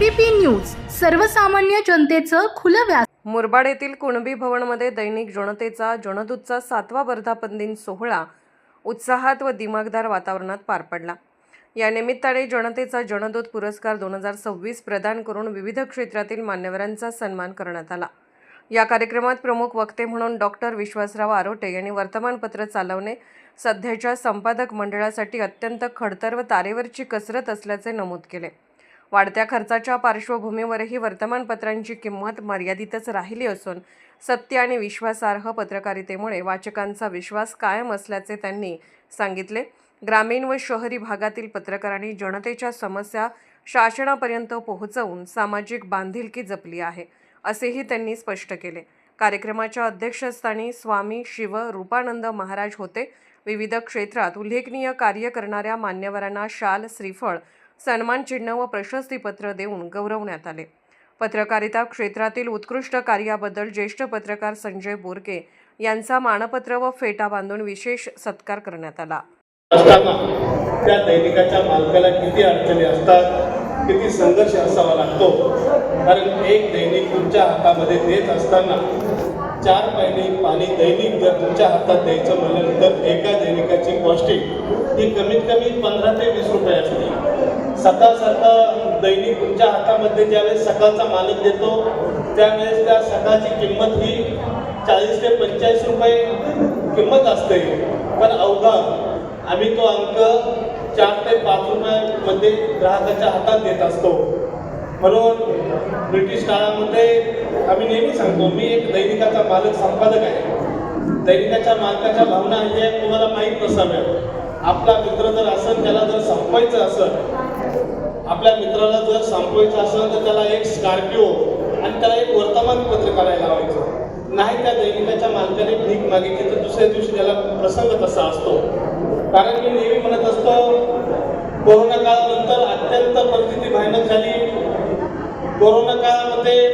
ABP news सर्वसामान्य जनतेचं खुलं व्यास मुरबाड येथील कुणबी भवनमध्ये दैनिक जनतेचा जनदूतचा सातवा वर्धापन दिन सोहळा उत्साहात व दिमागदार वातावरणात पार पडला. या निमित्ताने जनतेचा जनदूत पुरस्कार दोन हजार सव्वीस प्रदान करून विविध क्षेत्रातील मान्यवरांचा सन्मान करण्यात आला. या कार्यक्रमात प्रमुख वक्ते म्हणून डॉक्टर विश्वासराव आरोटे यांनी वर्तमानपत्र चालवणे सध्याच्या संपादक मंडळासाठी अत्यंत खडतर व तारेवरची कसरत असल्याचे नमूद केले. वाढत्या खर्चाच्या पार्श्वभूमीवरही वर्तमानपत्रांची किंमत मर्यादितच राहिली असून सत्य आणि विश्वासार्ह पत्रकारितेमुळे वाचकांचा विश्वास कायम असल्याचे त्यांनी सांगितले. ग्रामीण व शहरी भागातील पत्रकारांनी जनतेच्या समस्या शासनापर्यंत पोहोचवून सामाजिक बांधिलकी जपली आहे असेही त्यांनी स्पष्ट केले. कार्यक्रमाच्या अध्यक्षस्थानी स्वामी शिव रूपानंद महाराज होते. विविध क्षेत्रात उल्लेखनीय कार्य करणाऱ्या मान्यवरांना शाल श्रीफळ सन्मान चिन्ह व प्रशस्तीपत्र देऊन गौरवण्यात आले. पत्रकारिता क्षेत्रातील उत्कृष्ट कार्याबद्दल ज्येष्ठ पत्रकार संजय बोरके यांचा मानपत्र व फेटा बांधून विशेष सत्कार करण्यात आला. त्या दैनिकाच्या मालकाला किती अडचणी असतात किती संघर्ष असावा लागतो कारण एक दैनिक तुमच्या हातामध्ये देत असताना चार महिने पाणी दैनिक जर तुमच्या हातात द्यायचं म्हणलं तर एका दैनिकाची कॉस्टिंग ही कमीत कमी पंधरा ते वीस रुपये असते. सकाळ सकाळ दैनिक तुमच्या हातामध्ये ज्यावेळेस सकाळचा मालक देतो त्यावेळेस त्या सकाळची किंमत ही चाळीस ते पंचेचाळीस रुपये किंमत असते. पण अवघा आम्ही तो अंक चार ते पाच रुपयामध्ये ग्राहकाच्या हातात देत असतो. म्हणून ब्रिटिश काळामध्ये आम्ही नेहमी सांगतो मी एक दैनिकाचा मालक संपादक आहे. दैनिकाच्या मालकाच्या भावना हे तुम्हाला माहीत नसाव्या आपला मित्र जर असेल त्याला जर संपवायचं असेल आपल्या मित्राला जर संपवायचं असेल तर त्याला एक स्कॉर्पिओ आणि त्याला एक वर्तमानपत्र करायला लावायचं. नाही त्या दैनिकाच्या मालकाने भीक मागितली तर दुसऱ्या दिवशी त्याला प्रसंग तसा असतो. कारण मी नेहमी म्हणत असतो कोरोना काळानंतर अत्यंत परिस्थिती भयानक झाली कोरोना काळामध्ये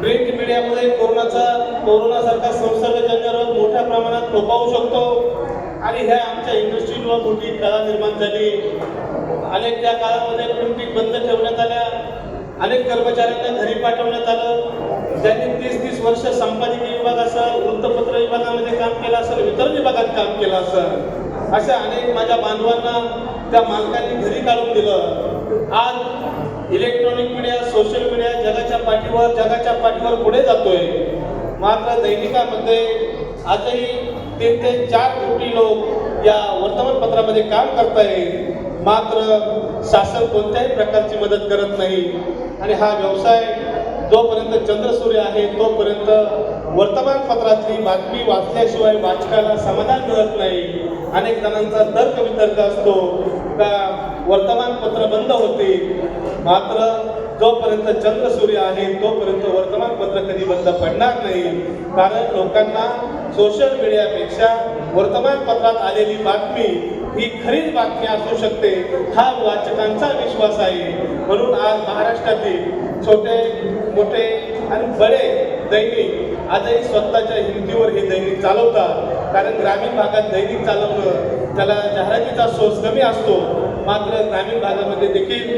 प्रिंट मीडियामध्ये कोरोनाचा कोरोनासारखा संसर्गजन्य रोग मोठ्या प्रमाणात थोपावू शकतो. आणि ह्या आमच्या इंडस्ट्रीवर मोठी कला निर्माण झाली. अनेक त्या काळामध्ये प्रिंटिंग बंद ठेवण्यात आल्या. अनेक कर्मचाऱ्यांना घरी पाठवण्यात आलं. ज्यांनी तीस तीस वर्ष संपादकीय विभाग असेल वृत्तपत्र विभागामध्ये काम केलं असेल वितरण विभागात काम केलं असेल अशा अनेक माझ्या बांधवांना त्या मालकांनी घरी काढून दिलं. आज इलेक्ट्रॉनिक मीडिया सोशल मीडिया जगाच्या पाठीवर जगाच्या पाठीवर पुढे जातोय. मात्र दैनिकामध्ये आजही तीन ते चार कोटी लोक या वर्तमानपत्रामध्ये काम करताय. मात्र शासन कोणत्याही प्रकारची मदत करत नाही. आणि हा व्यवसाय जोपर्यंत चंद्रसूर्य आहे तोपर्यंत वर्तमानपत्रातली बातमी वाचल्याशिवाय वाचकाला समाधान मिळत नाही. अनेक जणांचा तर्क वितर्क असतो. का वर्तमानपत्र बंद होते? मात्र जोपर्यंत चंद्रसूर्य आहे तोपर्यंत वर्तमानपत्र कधी बंद पडणार नाही. कारण लोकांना सोशल मीडियापेक्षा वर्तमानपत्रात आलेली बातमी ही खरीच बातमी असू शकते. हा वाचकांचा विश्वास आहे. म्हणून आज महाराष्ट्रातील छोटे मोठे आणि बडे दैनिक आजही स्वतःच्या हिमतीवर हे दैनिक चालवतात. कारण ग्रामीण भागात दैनिक चालवणं त्याला जाहिरातीचा सोर्स कमी असतो मात्र ग्रामीण भागामध्ये देखील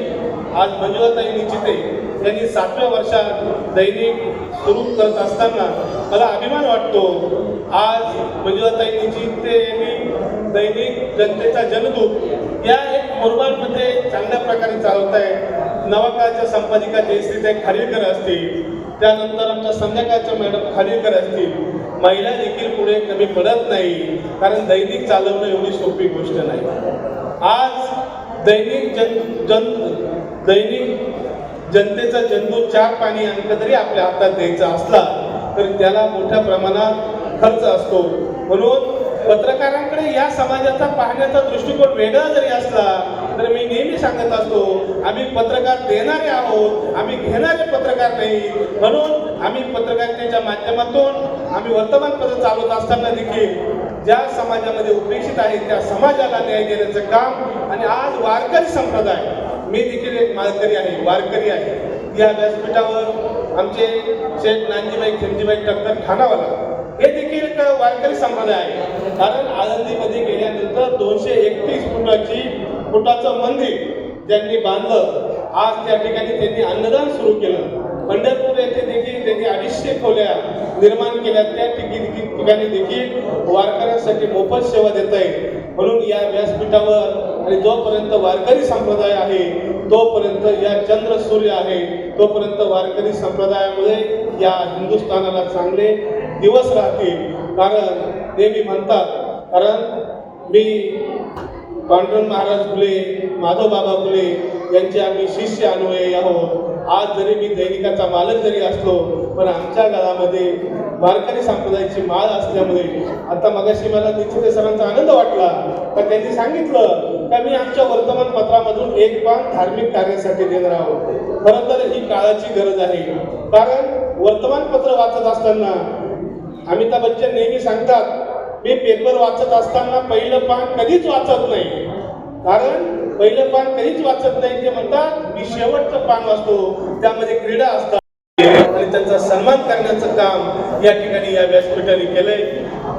आज मंजुळाताई निश्चिते त्यांनी सातव्या वर्षात दैनिक सुरू करत असताना मला अभिमान वाटतो आज मंजुळाताई निश्चिते यांनी दैनिक जनतेचा जनदूत या एक मुरबाडमध्ये चांगल्या प्रकारे चालवत आहे नवाकाळच्या संपादिका जयश्रीताई खारीकर असतील त्यानंतर आमच्या संध्याकाळच्या मॅडम खारीकर असतील. महिला देखील पुढे कमी पडत नाही कारण दैनिक चालवणं एवढी सोपी गोष्ट नाही. आज दैनिक जन जन दैनिक जनतेचा जंतू चार पाणी अंक जरी आपल्या हातात द्यायचा असला तरी त्याला मोठ्या प्रमाणात खर्च असतो. म्हणून पत्रकारांकडे या समाजाचा पाहण्याचा दृष्टिकोन वेगळा जरी असला तर मी नेहमी सांगत असतो आम्ही पत्रकार देणारे आहोत आम्ही घेणारे पत्रकार नाही. म्हणून आम्ही पत्रकारितेच्या माध्यमातून आम्ही वर्तमानपत्र चालवत असताना देखील ज्या समाजामध्ये उपेक्षित आहे त्या समाजाला न्याय देण्याचं काम आणि आज वारकरी संप्रदाय मी देखील एक मालकरी आहे वारकरी आहे. या व्यासपीठावर आमचे शेठ नानजीबाई खिमजीबाई टक्कर खानावाला हे देखील एक वारकरी संप्रदाय आहे. कारण आळंदीमध्ये गेल्यानंतर दोनशे एकतीस फुटाची फुटाचं मंदिर ज्यांनी बांधलं आज त्या ठिकाणी त्यांनी अन्नदान सुरू केलं. पंढरपूर येथे देखील त्यांनी अडीचशे खोल्या निर्माण केल्या. त्या ठिकाणी ठिकाणी देखील वारकऱ्यांसाठी मोफत सेवा देत आहे म्हणून या व्यासपीठावर आणि जोपर्यंत वारकरी संप्रदाय आहे तोपर्यंत या चंद्र सूर्य आहे तोपर्यंत वारकरी संप्रदायामध्ये या हिंदुस्थानाला चांगले दिवस राहतील. कारण देवी म्हणतात कारण मी पांडुरंग महाराज फुले माधवबाबा फुले यांचे आम्ही शिष्य अनुयायी आहोत. आज जरी मी दैनिकाचा मालक जरी असलो पण आमच्या गावामध्ये वारकरी संप्रदायाची माळ असल्यामुळे आता मगाशी मला निश्चित सरांचा आनंद वाटला. तर त्यांनी सांगितलं का मी आमच्या वर्तमानपत्रामधून एक पान धार्मिक कार्यासाठी देणार आहोत. खरं तर ही काळाची गरज आहे. कारण वर्तमानपत्र वाचत असताना अमिताभ बच्चन नेहमी सांगतात मी पेपर वाचत असताना पहिलं पान कधीच वाचत नाही. कारण पहिलं पान कधीच वाचत नाही. ते म्हणतात मी शेवटचं पान वाचतो. त्यामध्ये क्रीडा असतात. आणि त्यांचा सन्मान करण्याचं काम या ठिकाणी या व्यासपीठाने केलंय.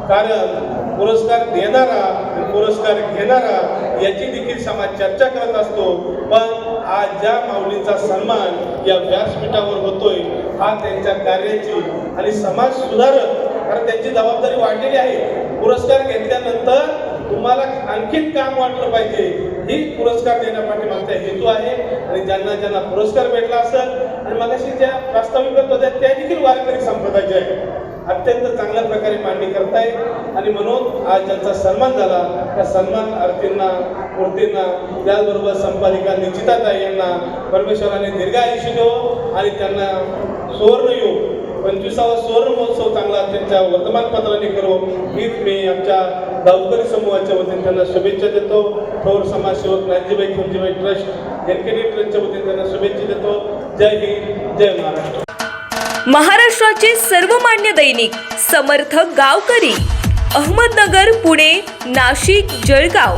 कारण पुरस्कार देणारा आणि पुरस्कार घेणारा याची देखील समाज चर्चा करत असतो. पण आज ज्या माऊलींचा सन्मान या व्यासपीठावर होतोय हा त्यांच्या कार्याची आणि समाज सुधारक कारण त्यांची जबाबदारी वाढलेली आहे. पुरस्कार घेतल्यानंतर तुम्हाला आणखीन काम वाटलं पाहिजे. ही पुरस्कार देण्यापाठीमागचा हेतू आहे आणि ज्यांना ज्यांना पुरस्कार भेटला असेल आणि मगाशी ज्या प्रास्ताविक आहेत होत्या त्या देखील वारकरी संप्रदायाचे आहे अत्यंत चांगल्या प्रकारे मांडणी करताय आणि म्हणून आज ज्यांचा सन्मान झाला त्या सन्मान अर्थींना मूर्तींना त्याचबरोबर संपादिका निश्चिताताई यांना परमेश्वराने दीर्घ आयुष्य देवो आणि त्यांना सुवर्णयोग पंचवीसावा सुवर्ण महोत्सव चांगला आमच्या वर्तमानपत्राने करू हीच मी आमच्या गावकरी समूहाच्या वतीने त्यांना शुभेच्छा देतो. थोर समाजसेवक Nanjibai Khunjibai trust N K D ट्रस्टच्या वतीने त्यांना शुभेच्छा देतो. जय हिंद जय महाराष्ट्र. महाराष्ट्राचे सर्वमान्य दैनिक समर्थ गावकरी अहमदनगर पुणे नाशिक जळगाव.